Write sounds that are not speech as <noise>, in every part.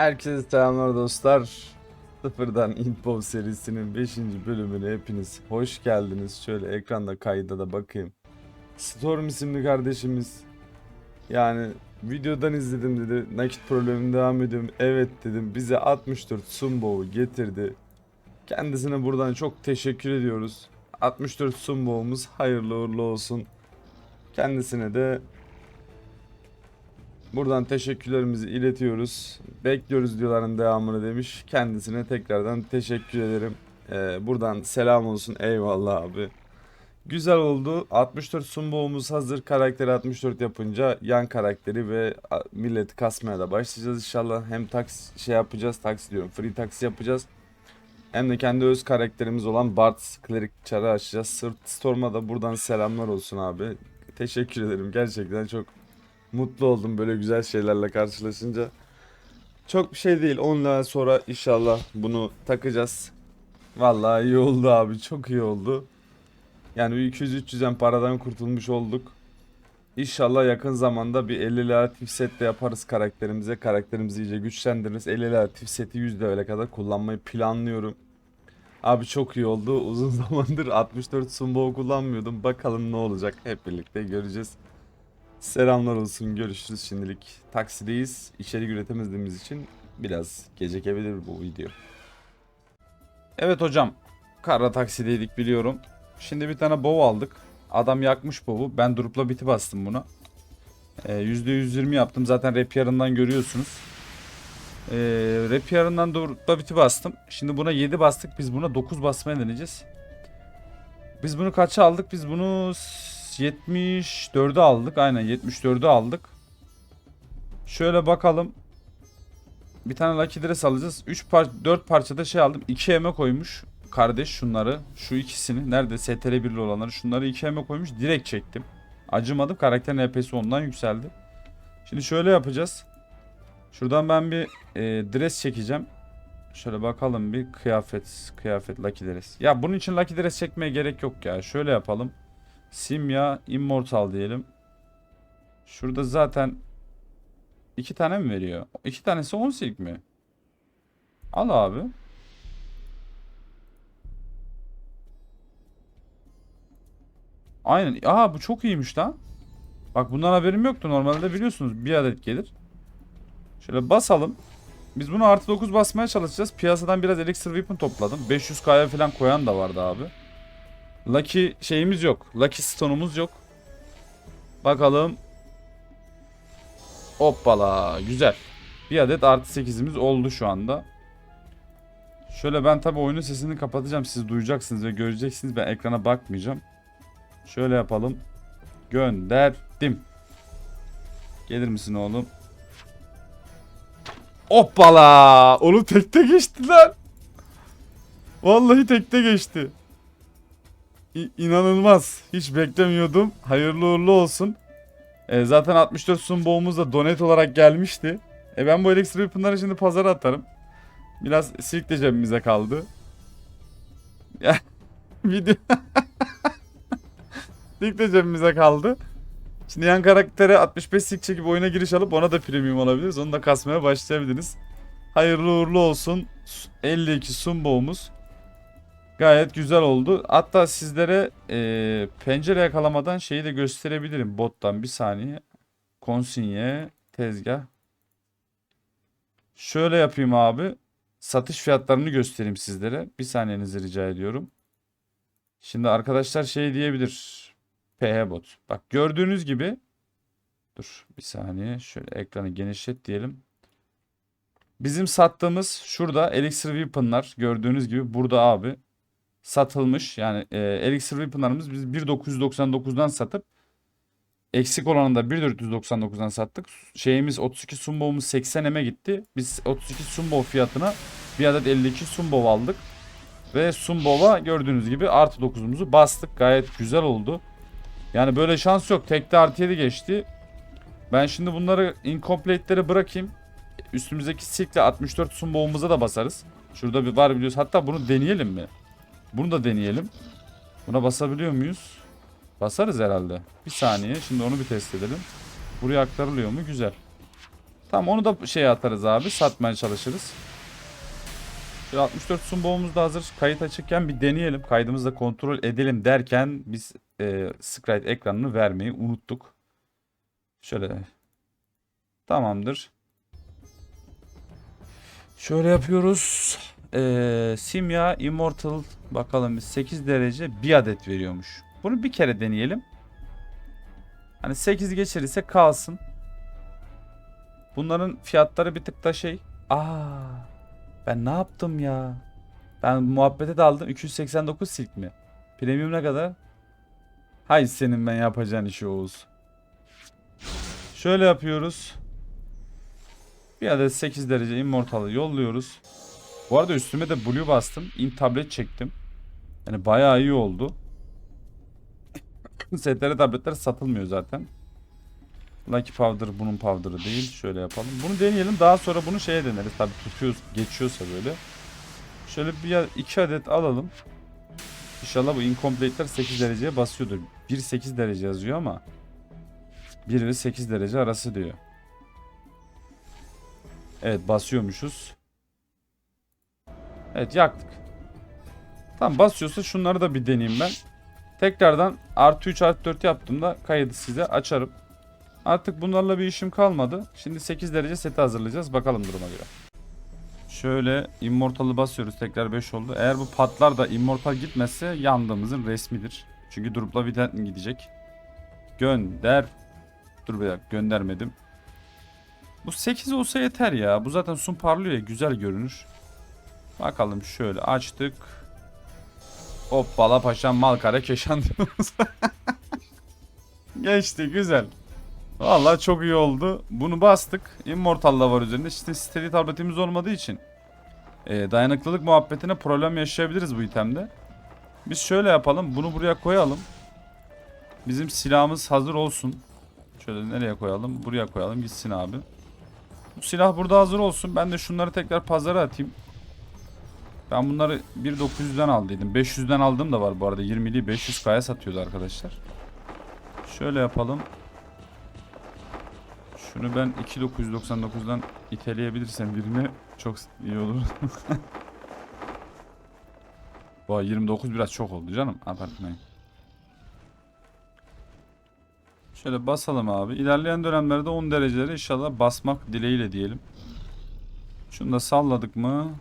Herkese selamlar dostlar. Sıfırdan Info serisinin 5. bölümüne hepiniz hoş geldiniz. Şöyle ekranda kayda da bakayım. Storm isimli kardeşimiz yani videodan izledim dedi. Nakit problemim devam ediyorum. Evet dedim. Bize 64 Sumbo'u getirdi. Kendisine buradan çok teşekkür ediyoruz. 64 Sumbo'umuz hayırlı uğurlu olsun. Kendisine de Buradan teşekkürlerimizi iletiyoruz. Bekliyoruz diyorların devamını demiş. Kendisine tekrardan teşekkür ederim. Ee, buradan selam olsun. Eyvallah abi. Güzel oldu. 64 sumboğumuz hazır. Karakteri 64 yapınca yan karakteri ve milleti kasmaya da başlayacağız inşallah. Hem taksi şey yapacağız. Taksi diyorum. Free taksi yapacağız. Hem de kendi öz karakterimiz olan Bart Cleric çarı açacağız. Sırt Storm'a da buradan selamlar olsun abi. Teşekkür ederim. Gerçekten çok Mutlu oldum böyle güzel şeylerle karşılaşınca. Çok bir şey değil. 10 lira sonra inşallah bunu takacağız. Vallahi iyi oldu abi. Çok iyi oldu. Yani bir 200-300'en paradan kurtulmuş olduk. İnşallah yakın zamanda bir 50 lira tif set de yaparız karakterimize. Karakterimizi iyice güçlendiririz. 50 lira tif seti 100 liraya kadar kullanmayı planlıyorum. Abi çok iyi oldu. <laughs> Uzun zamandır 64 Sumbo kullanmıyordum. Bakalım ne olacak. Hep birlikte göreceğiz. Selamlar olsun. Görüşürüz şimdilik. Taksideyiz. İçerik üretemediğimiz için biraz gecikebilir bu video. Evet hocam. Kara taksideydik biliyorum. Şimdi bir tane bow aldık. Adam yakmış bow'u. Ben dropla biti bastım buna. Ee, %120 yaptım. Zaten Rapier'ından görüyorsunuz. Ee, Rapier'ından dropla biti bastım. Şimdi buna 7 bastık. Biz buna 9 basmaya deneyeceğiz. Biz bunu kaça aldık? Biz bunu 74'ü aldık. Aynen 74'ü aldık. Şöyle bakalım. Bir tane Lucky Dress alacağız. 3 par 4 parçada şey aldım. 2 eme koymuş. Kardeş şunları. Şu ikisini. Nerede? STR 1'li olanları. Şunları 2 eme koymuş. Direkt çektim. Acımadım. Karakterin EP'si ondan yükseldi. Şimdi şöyle yapacağız. Şuradan ben bir e, dress çekeceğim. Şöyle bakalım bir kıyafet. Kıyafet Lucky Dress. Ya bunun için Lucky Dress çekmeye gerek yok ya. Şöyle yapalım. Simya Immortal diyelim. Şurada zaten iki tane mi veriyor? İki tanesi 10 silk mi? Al abi. Aynen. Aha bu çok iyiymiş lan. Bak bundan haberim yoktu. Normalde biliyorsunuz bir adet gelir. Şöyle basalım. Biz bunu artı 9 basmaya çalışacağız. Piyasadan biraz Elixir Weapon topladım. 500k'ya falan koyan da vardı abi. Lucky şeyimiz yok. Lucky Stone'umuz yok. Bakalım. Hoppala. Güzel. Bir adet artı 8'imiz oldu şu anda. Şöyle ben tabi oyunun sesini kapatacağım. Siz duyacaksınız ve göreceksiniz. Ben ekrana bakmayacağım. Şöyle yapalım. Gönderdim. Gelir misin oğlum? Hoppala. Oğlum tekte geçti lan. Vallahi tekte geçti. İnanılmaz. Hiç beklemiyordum. Hayırlı uğurlu olsun. E, zaten 64 sunboğumuz da donate olarak gelmişti. E ben bu Elixir Weapon'ları şimdi pazara atarım. Biraz silk de cebimize kaldı. Ya <laughs> video <laughs> silk de cebimize kaldı. Şimdi yan karaktere 65 silk çekip oyuna giriş alıp ona da premium alabiliriz. Onu da kasmaya başlayabiliriz. Hayırlı uğurlu olsun. 52 sunboğumuz. Gayet güzel oldu. Hatta sizlere e, pencere yakalamadan şeyi de gösterebilirim bottan. Bir saniye. Konsinye, tezgah. Şöyle yapayım abi. Satış fiyatlarını göstereyim sizlere. Bir saniyenizi rica ediyorum. Şimdi arkadaşlar şey diyebilir. PH bot. Bak gördüğünüz gibi. Dur bir saniye. Şöyle ekranı genişlet diyelim. Bizim sattığımız şurada Elixir Weapon'lar gördüğünüz gibi burada abi satılmış. Yani e, Elixir Weapon'larımız biz 1.999'dan satıp eksik olanı da 1.499'dan sattık. Şeyimiz 32 Sumbo'muz 80 eme gitti. Biz 32 Sumbo fiyatına bir adet 52 Sumbo aldık. Ve Sumbova gördüğünüz gibi artı 9'umuzu bastık. Gayet güzel oldu. Yani böyle şans yok. Tekte artı 7 geçti. Ben şimdi bunları incomplete'leri bırakayım. Üstümüzdeki silkle 64 Sumbo'muza da basarız. Şurada bir var biliyoruz. Hatta bunu deneyelim mi? Bunu da deneyelim. Buna basabiliyor muyuz? Basarız herhalde. Bir saniye. Şimdi onu bir test edelim. Buraya aktarılıyor mu? Güzel. Tamam onu da şeye atarız abi. Satmaya çalışırız. Şöyle 64 sunboğumuz da hazır. Kayıt açıkken bir deneyelim. Kaydımızı kontrol edelim derken biz e, sprite ekranını vermeyi unuttuk. Şöyle. Tamamdır. Şöyle yapıyoruz. Ee, Simya Immortal bakalım biz 8 derece bir adet veriyormuş. Bunu bir kere deneyelim. Hani 8 geçirirse kalsın. Bunların fiyatları bir tık da şey. Aa, ben ne yaptım ya? Ben muhabbete daldım. 289 silk mi? Premium ne kadar? Hay senin ben yapacağın işi Oğuz. Şöyle yapıyoruz. Bir adet 8 derece immortalı yolluyoruz. Bu arada üstüme de blue bastım. In tablet çektim. Yani bayağı iyi oldu. <laughs> STR tabletler satılmıyor zaten. Lucky Powder bunun powder'ı değil. Şöyle yapalım. Bunu deneyelim. Daha sonra bunu şeye deneriz. Tabii tutuyoruz, geçiyorsa böyle. Şöyle bir iki adet alalım. İnşallah bu incomplete'ler 8 dereceye basıyordur. 1-8 derece yazıyor ama 1 ve 8 derece arası diyor. Evet basıyormuşuz. Evet yaktık. Tamam basıyorsa şunları da bir deneyeyim ben. Tekrardan artı 3 artı 4 yaptığımda kaydı size açarım. Artık bunlarla bir işim kalmadı. Şimdi 8 derece seti hazırlayacağız. Bakalım duruma göre. Şöyle immortal'ı basıyoruz. Tekrar 5 oldu. Eğer bu patlar da immortal gitmezse yandığımızın resmidir. Çünkü dropla bir gidecek. Gönder. Dur bir dakika göndermedim. Bu 8 olsa yeter ya. Bu zaten sun parlıyor ya güzel görünür. Bakalım şöyle açtık. Hoppala paşam malkara keşan <laughs> diyoruz. Geçti güzel. Vallahi çok iyi oldu. Bunu bastık. Immortal da var üzerinde. İşte steady tabletimiz olmadığı için e, dayanıklılık muhabbetine problem yaşayabiliriz bu itemde. Biz şöyle yapalım. Bunu buraya koyalım. Bizim silahımız hazır olsun. Şöyle nereye koyalım? Buraya koyalım. Gitsin abi. Bu silah burada hazır olsun. Ben de şunları tekrar pazara atayım. Ben bunları 1.900'den aldıydım. 500'den aldığım da var bu arada. 20'liği 500k'ya satıyordu arkadaşlar. Şöyle yapalım. Şunu ben 2.999'dan iteleyebilirsem birine çok iyi olur. <laughs> Vay 29 biraz çok oldu canım. Abartmayın. Şöyle basalım abi. İlerleyen dönemlerde 10 dereceleri inşallah basmak dileğiyle diyelim. Şunu da salladık mı?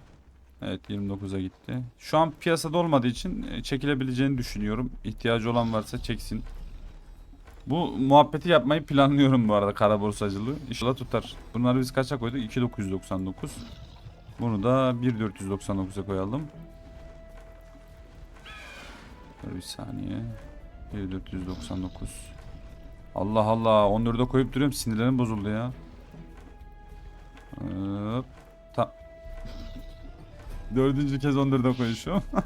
Evet 29'a gitti. Şu an piyasada olmadığı için e, çekilebileceğini düşünüyorum. İhtiyacı olan varsa çeksin. Bu muhabbeti yapmayı planlıyorum bu arada kara borsacılığı. İnşallah tutar. Bunları biz kaça koyduk? 2999. Bunu da 1499'a koyalım. Bir saniye. 1499. Allah Allah 14'e koyup duruyorum sinirlerim bozuldu ya. Hop. Dördüncü kez 14'e koyuşum. <laughs>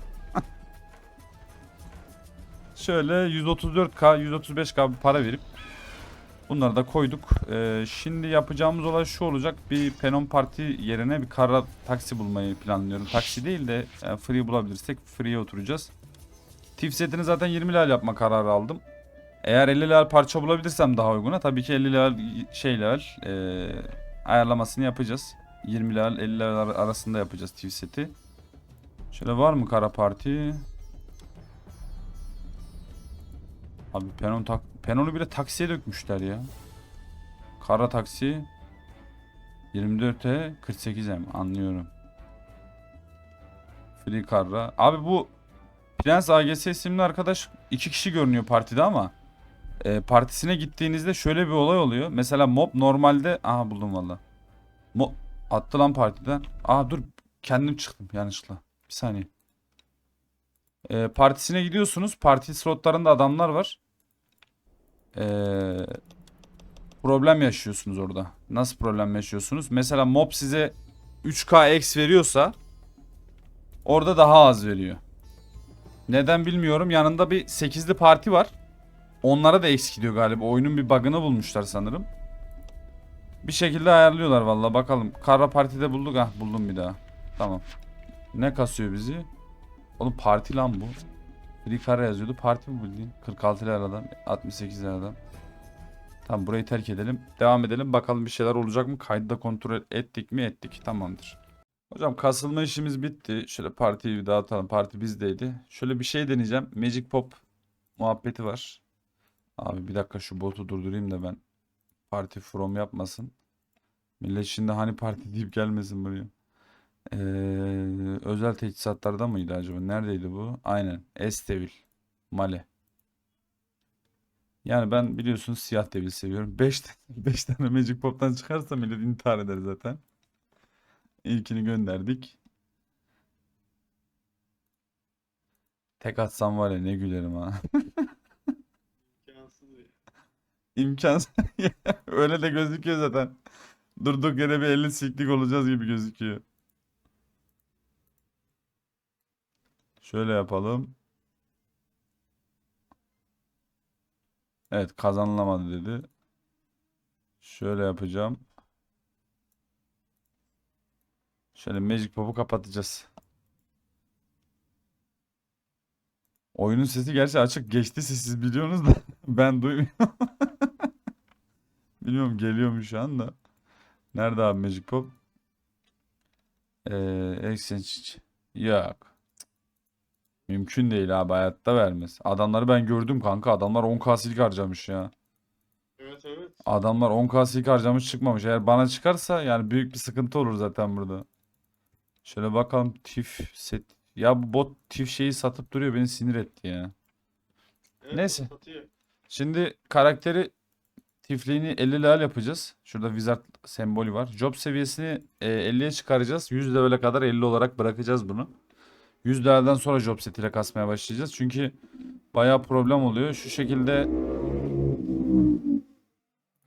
Şöyle 134k 135k bir para verip bunları da koyduk. Ee, şimdi yapacağımız olay şu olacak. Bir Penon Parti yerine bir kara taksi bulmayı planlıyorum. Taksi değil de e, free bulabilirsek free'ye oturacağız. Tif setini zaten 20 level yapma kararı aldım. Eğer 50 level parça bulabilirsem daha uyguna tabii ki 50 level şey level ayarlamasını yapacağız. 20 level 50 level ar- arasında yapacağız Tif seti. Şöyle var mı kara parti? Abi penon tak penonu bile taksiye dökmüşler ya. Kara taksi 24'e 48'e mi? Anlıyorum. Free Karra. Abi bu Prens AGS isimli arkadaş iki kişi görünüyor partide ama e, partisine gittiğinizde şöyle bir olay oluyor. Mesela mob normalde aha buldum valla. Mob attı lan partiden. Aa dur kendim çıktım yanlışlıkla. Bir saniye. E, partisine gidiyorsunuz. Parti slotlarında adamlar var. E, problem yaşıyorsunuz orada. Nasıl problem yaşıyorsunuz? Mesela mob size 3k x veriyorsa orada daha az veriyor. Neden bilmiyorum. Yanında bir 8'li parti var. Onlara da eksik gidiyor galiba. Oyunun bir bug'ını bulmuşlar sanırım. Bir şekilde ayarlıyorlar valla bakalım. Kara partide bulduk. Ah buldum bir daha. Tamam. Ne kasıyor bizi? Oğlum parti lan bu. Free kara yazıyordu. Parti mi bildiğin? 46 liradan 68 liradan. Tamam burayı terk edelim. Devam edelim. Bakalım bir şeyler olacak mı? Kaydı da kontrol ettik mi? Ettik. Tamamdır. Hocam kasılma işimiz bitti. Şöyle partiyi bir dağıtalım. Parti bizdeydi. Şöyle bir şey deneyeceğim. Magic Pop muhabbeti var. Abi bir dakika şu botu durdurayım da ben. Parti from yapmasın. Millet şimdi hani parti deyip gelmesin buraya. Ee, özel teçhizatlarda mıydı acaba? Neredeydi bu? Aynen. Estevil. Male. Yani ben biliyorsunuz siyah devil seviyorum. <laughs> 5 5 tane Magic Pop'tan çıkarsa millet intihar eder zaten. İlkini gönderdik. Tek atsam var ya ne gülerim ha. <laughs> İmkansız. <laughs> Öyle de gözüküyor zaten. Durduk yere bir 50 siklik olacağız gibi gözüküyor. Şöyle yapalım. Evet kazanılamadı dedi. Şöyle yapacağım. Şöyle Magic Pop'u kapatacağız. Oyunun sesi gerçi açık geçti siz biliyorsunuz da <laughs> ben duymuyorum. Bilmiyorum geliyor mu şu anda. Nerede abi Magic Pop? Ee, Exchange. Yok. Mümkün değil abi hayatta vermez. Adamları ben gördüm kanka. Adamlar 10k silik harcamış ya. Evet evet. Adamlar 10k silik harcamış çıkmamış. Eğer bana çıkarsa yani büyük bir sıkıntı olur zaten burada. Şöyle bakalım TIF set. Ya bu bot TIF şeyi satıp duruyor beni sinir etti ya. evet Neyse. Şimdi karakteri tifliğini 50 level yapacağız. Şurada wizard sembolü var. Job seviyesini e, 50'ye çıkaracağız. 100 level'e kadar 50 olarak bırakacağız bunu. 100 level'den sonra job setiyle kasmaya başlayacağız. Çünkü bayağı problem oluyor. Şu şekilde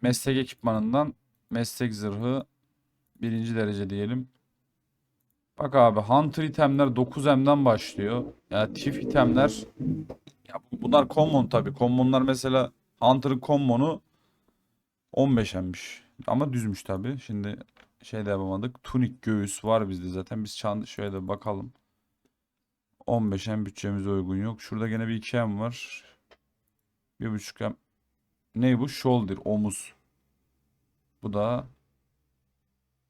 meslek ekipmanından meslek zırhı birinci derece diyelim. Bak abi Hunter itemler 9M'den başlıyor. Ya tif itemler ya bu- bunlar common tabii. Commonlar mesela Hunter'ın common'u 15'emmiş. Ama düzmüş tabii. Şimdi şey de yapamadık. Tunik göğüs var bizde zaten. Biz çan şöyle de bakalım. 15'em bütçemize uygun yok. Şurada gene bir 2M var. 1.5M. Ne bu? Shoulder, omuz. Bu da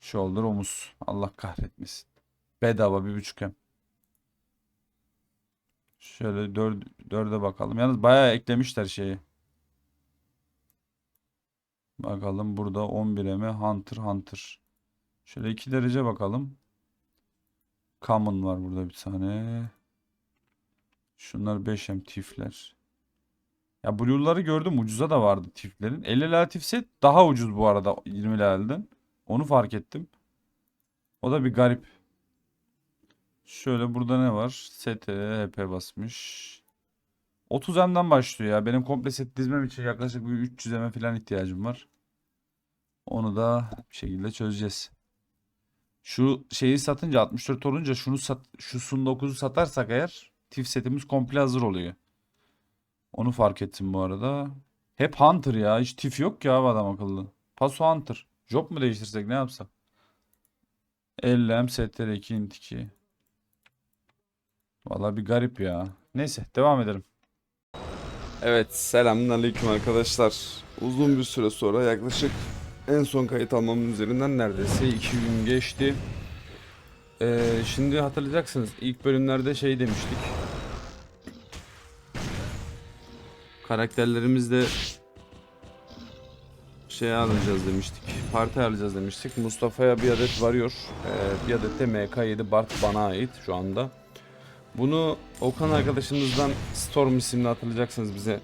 shoulder, omuz. Allah kahretmesin. Bedava 1.5M. Şöyle 4 4'e bakalım. Yalnız bayağı eklemişler şeyi. Bakalım burada 11'e mi? Hunter Hunter. Şöyle 2 derece bakalım. Common var burada bir tane. Şunlar 5M tifler. Ya Blue'ları gördüm ucuza da vardı tiflerin. 50 lira tif set daha ucuz bu arada 20 liradan. Onu fark ettim. O da bir garip. Şöyle burada ne var? ST, HP basmış. 30 M'den başlıyor ya. Benim komple set dizmem için yaklaşık bir 300 M falan ihtiyacım var. Onu da bir şekilde çözeceğiz. Şu şeyi satınca 64 olunca şunu sat, şu Sun 9'u satarsak eğer tif setimiz komple hazır oluyor. Onu fark ettim bu arada. Hep Hunter ya. Hiç tif yok abi adam akıllı. Paso Hunter. Job mu değiştirsek ne yapsak? 50 M STR 2 int 2. Vallahi bir garip ya. Neyse devam edelim. Evet selamünaleyküm arkadaşlar. Uzun bir süre sonra yaklaşık en son kayıt almamın üzerinden neredeyse 2 gün geçti. Ee, şimdi hatırlayacaksınız ilk bölümlerde şey demiştik. Karakterlerimizde şey alacağız demiştik. Parti alacağız demiştik. Mustafa'ya bir adet varıyor. Ee, bir adet de MK7 Bart bana ait şu anda. Bunu Okan arkadaşımızdan Storm isimli hatırlayacaksınız bize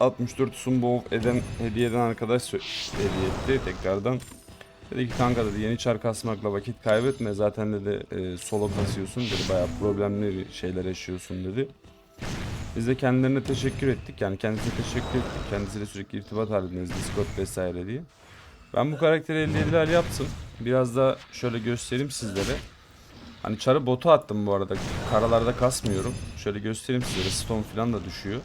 64 Sumbov eden hediye eden arkadaş hediye etti tekrardan. Dedi ki kanka dedi yeni çar kasmakla vakit kaybetme zaten dedi e, solo kasıyorsun dedi bayağı problemli şeyler yaşıyorsun dedi. Biz de kendilerine teşekkür ettik yani kendisine teşekkür ettik kendisiyle sürekli irtibat halindeyiz Discord vesaire diye. Ben bu karakteri 57'ler yaptım biraz da şöyle göstereyim sizlere. Hani çarı botu attım bu arada. Karalarda kasmıyorum. Şöyle göstereyim size. Stone falan da düşüyor.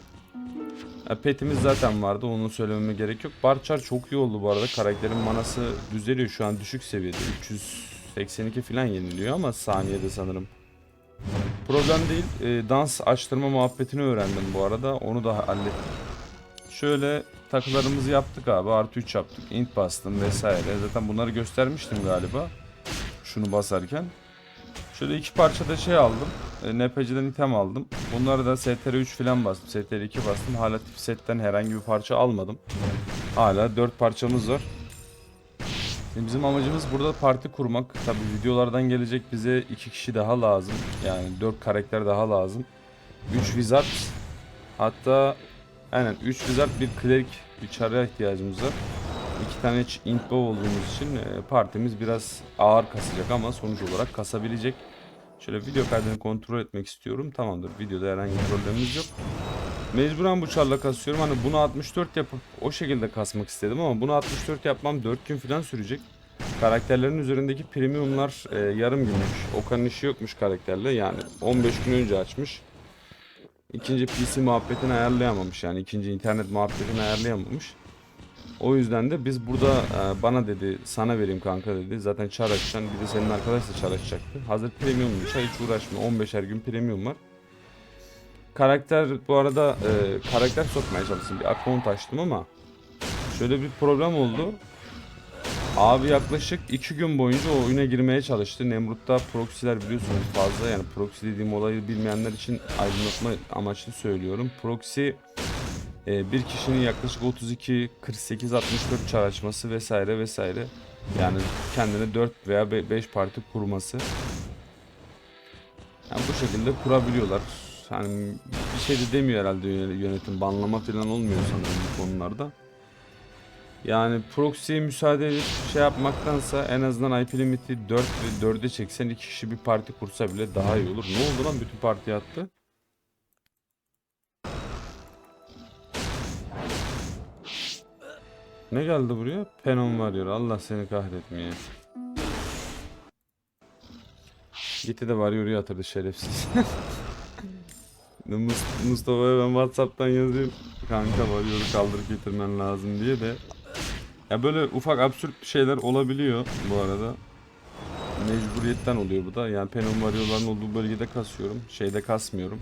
Ya petimiz zaten vardı. Onu söylememe gerek yok. Bar çar çok iyi oldu bu arada. Karakterin manası düzeliyor. Şu an düşük seviyede. 382 falan yeniliyor ama saniyede sanırım. Problem değil. Ee, dans açtırma muhabbetini öğrendim bu arada. Onu da hallettim. Şöyle takılarımızı yaptık abi. Artı 3 yaptık. Int bastım vesaire. Zaten bunları göstermiştim galiba. Şunu basarken. Şöyle iki parça da şey aldım. E, NPC'den item aldım. Bunları da STR3 falan bastım. STR2 bastım. Hala tip setten herhangi bir parça almadım. Hala 4 parçamız var. Şimdi bizim amacımız burada parti kurmak. Tabi videolardan gelecek bize iki kişi daha lazım. Yani 4 karakter daha lazım. 3 wizard. Hatta aynen 3 wizard bir cleric bir çarıya ihtiyacımız var. İki tane int bow olduğumuz için e, partimiz biraz ağır kasacak ama sonuç olarak kasabilecek. Şöyle video kaydını kontrol etmek istiyorum. Tamamdır. Videoda herhangi bir problemimiz yok. Mecburen bu çarla kasıyorum. Hani bunu 64 yapıp o şekilde kasmak istedim ama bunu 64 yapmam 4 gün falan sürecek. Karakterlerin üzerindeki premiumlar e, yarım günmüş. Okan'ın işi yokmuş karakterle. Yani 15 gün önce açmış. İkinci PC muhabbetini ayarlayamamış. Yani ikinci internet muhabbetini ayarlayamamış. O yüzden de biz burada e, bana dedi sana vereyim kanka dedi. Zaten çar açacaksın bir de senin arkadaş da çar açacaktı. Hazır premiummuş hiç uğraşma 15'er gün premium var. Karakter bu arada e, karakter sokmaya çalıştım bir account açtım ama şöyle bir problem oldu. Abi yaklaşık 2 gün boyunca o oyuna girmeye çalıştı. Nemrut'ta proxy'ler biliyorsunuz fazla yani proxy dediğim olayı bilmeyenler için aydınlatma amaçlı söylüyorum. Proxy bir kişinin yaklaşık 32, 48, 64 çar açması vesaire vesaire. Yani kendine 4 veya 5 parti kurması. Yani bu şekilde kurabiliyorlar. Hani bir şey de demiyor herhalde yöne- yönetim. Banlama falan olmuyor sanırım bu konularda. Yani proxy'ye müsaade edip şey yapmaktansa en azından IP limiti 4 ve 4'e çeksen iki kişi bir parti kursa bile daha iyi olur. Ne oldu lan bütün parti attı? Ne geldi buraya? Penon varıyor. Allah seni kahretmeye. Gitti de varıyor yatırdı şerefsiz. <laughs> Mus- Mustafa'ya ben Whatsapp'tan yazayım. Kanka varıyoru kaldırıp getirmen lazım diye de. Ya böyle ufak absürt şeyler olabiliyor bu arada. Mecburiyetten oluyor bu da. Yani Penon varıyorların olduğu bölgede kasıyorum. Şeyde kasmıyorum.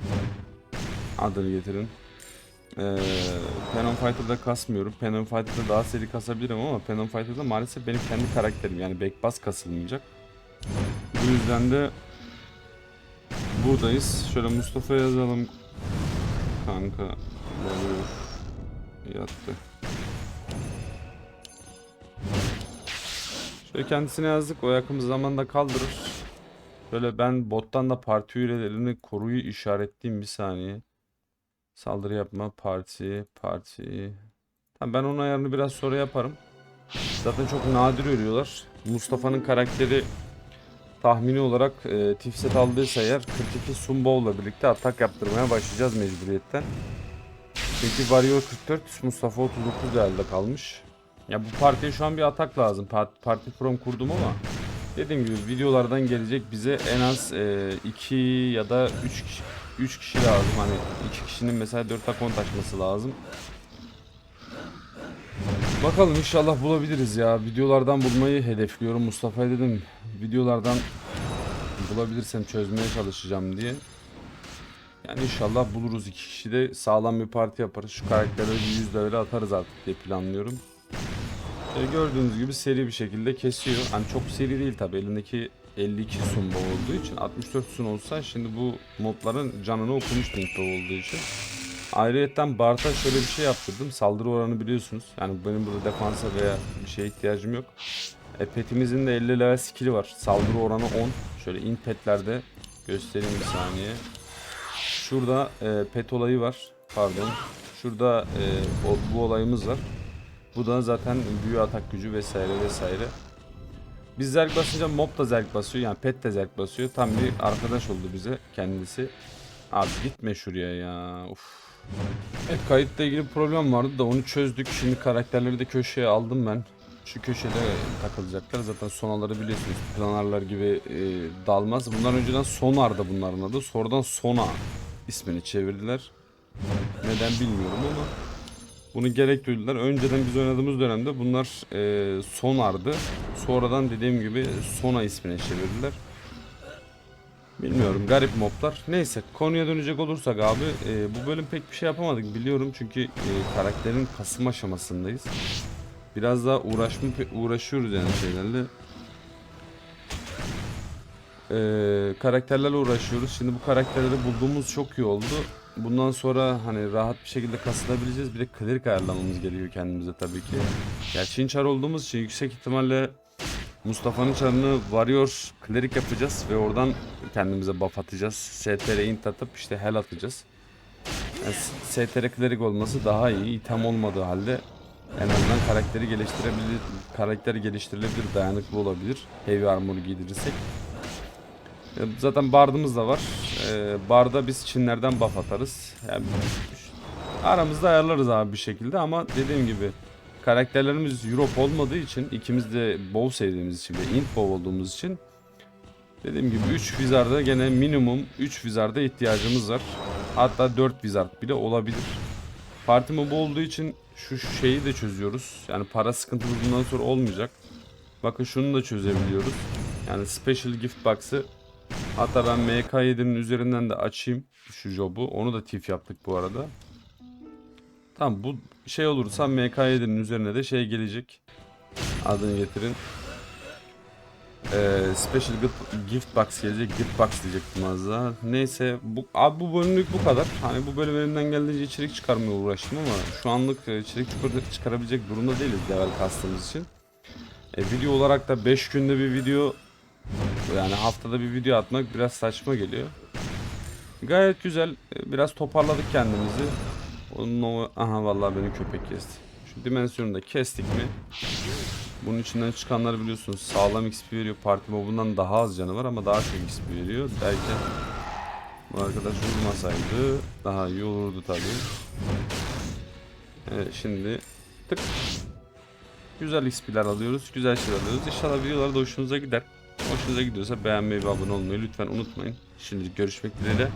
Adını getirin. Ee, Pen Fighter'da kasmıyorum. Pen Fighter'da daha seri kasabilirim ama Pen Fighter'da maalesef benim kendi karakterim yani backpass kasılmayacak. Bu yüzden de buradayız. Şöyle Mustafa yazalım. Kanka varıyor. Yattı. Şöyle kendisine yazdık. O yakın zamanda kaldırır. Böyle ben bottan da parti üyelerini koruyu işaretleyeyim bir saniye. Saldırı yapma parti parti. Tamam ben onun ayarını biraz sonra yaparım. Zaten çok nadir örüyorlar. Mustafa'nın karakteri tahmini olarak e, tifset aldıysa eğer 42 Sumbow'la birlikte atak yaptırmaya başlayacağız mecburiyetten. Çünkü Warrior 44, Mustafa 39 değerde kalmış. Ya bu partiye şu an bir atak lazım. Parti, parti from kurdum ama dediğim gibi videolardan gelecek bize en az 2 ya da 3 kişi 3 kişi lazım. Hani 2 kişinin mesela 4 akont açması lazım. Bakalım inşallah bulabiliriz ya. Videolardan bulmayı hedefliyorum. Mustafa'ya dedim videolardan bulabilirsem çözmeye çalışacağım diye. Yani inşallah buluruz iki kişi de sağlam bir parti yaparız. Şu karakterleri bir 100 level atarız artık diye planlıyorum. Şöyle gördüğünüz gibi seri bir şekilde kesiyor. Hani çok seri değil tabi elindeki 52 sunba olduğu için 64 sun olsa şimdi bu mobların canını okumuş Nintendo olduğu için. Ayrıyetten Bart'a şöyle bir şey yaptırdım. Saldırı oranı biliyorsunuz. Yani benim burada defansa veya bir şeye ihtiyacım yok. E, petimizin de 50 level skill'i var. Saldırı oranı 10. Şöyle in petlerde göstereyim bir saniye. Şurada e, pet olayı var. Pardon. Şurada e, o, bu olayımız var. Bu da zaten büyü atak gücü vesaire vesaire. Biz zerk basınca mob da zerk basıyor. Yani pet de zerk basıyor. Tam bir arkadaş oldu bize kendisi. Abi gitme şuraya ya. Uf. Evet kayıtla ilgili problem vardı da onu çözdük. Şimdi karakterleri de köşeye aldım ben. Şu köşede takılacaklar. Zaten sonarları biliyorsunuz. Planarlar gibi e, dalmaz. Bundan önceden sonardı bunların adı. Sonradan sona ismini çevirdiler. Neden bilmiyorum ama bunu gerek duydular. Önceden biz oynadığımız dönemde bunlar e, sonardı. Sonradan dediğim gibi sona ismine çevirdiler. Bilmiyorum garip moblar. Neyse konuya dönecek olursak abi e, bu bölüm pek bir şey yapamadık biliyorum çünkü e, karakterin kasım aşamasındayız. Biraz daha uğraşma uğraşıyoruz yani şeylerle. E, karakterlerle uğraşıyoruz. Şimdi bu karakterleri bulduğumuz çok iyi oldu. Bundan sonra hani rahat bir şekilde kasılabileceğiz. Bir de cleric ayarlamamız gerekiyor kendimize tabii ki. Gerçi çar olduğumuz için yüksek ihtimalle Mustafa'nın çarını varıyor klerik yapacağız ve oradan kendimize buff atacağız. STR int atıp işte hell atacağız. Yani STR klerik olması daha iyi. item olmadığı halde en azından karakteri geliştirebilir, karakter geliştirilebilir, dayanıklı olabilir. Heavy armor giydirirsek. Zaten bardımız da var. E, barda biz Çinlerden buff atarız. Yani aramızda ayarlarız abi bir şekilde ama dediğim gibi karakterlerimiz Europe olmadığı için ikimiz de bow sevdiğimiz için ve int bow olduğumuz için dediğim gibi 3 wizard'a gene minimum 3 wizard'a ihtiyacımız var. Hatta 4 wizard bile olabilir. Parti mobu olduğu için şu şeyi de çözüyoruz. Yani para sıkıntımız bundan sonra olmayacak. Bakın şunu da çözebiliyoruz. Yani special gift box'ı hatta ben MK7'nin üzerinden de açayım şu job'u. Onu da tif yaptık bu arada. Tamam bu şey olursa MK7'nin üzerine de şey gelecek. Adını getirin. Ee, special gift, box gelecek. Gift box diyecektim az daha. Neyse bu abi bu bölümlük bu kadar. Hani bu bölüm elimden geldiğince içerik çıkarmaya uğraştım ama şu anlık e, içerik çıkar- çıkarabilecek durumda değiliz level kastığımız için. E, video olarak da 5 günde bir video yani haftada bir video atmak biraz saçma geliyor. Gayet güzel. e, Biraz toparladık kendimizi. Onun o... Aha vallahi beni köpek kesti. Şu dimensionu da kestik mi? Bunun içinden çıkanlar biliyorsunuz sağlam XP veriyor. Parti mobundan daha az canı var ama daha çok XP veriyor. Derken bu arkadaş vurmasaydı daha iyi olurdu tabii. Evet şimdi tık. Güzel XP'ler alıyoruz. Güzel şeyler alıyoruz. İnşallah videolar da hoşunuza gider. Hoşunuza gidiyorsa beğenmeyi ve abone olmayı lütfen unutmayın. Şimdilik görüşmek dileğiyle.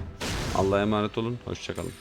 Allah'a emanet olun. Hoşçakalın.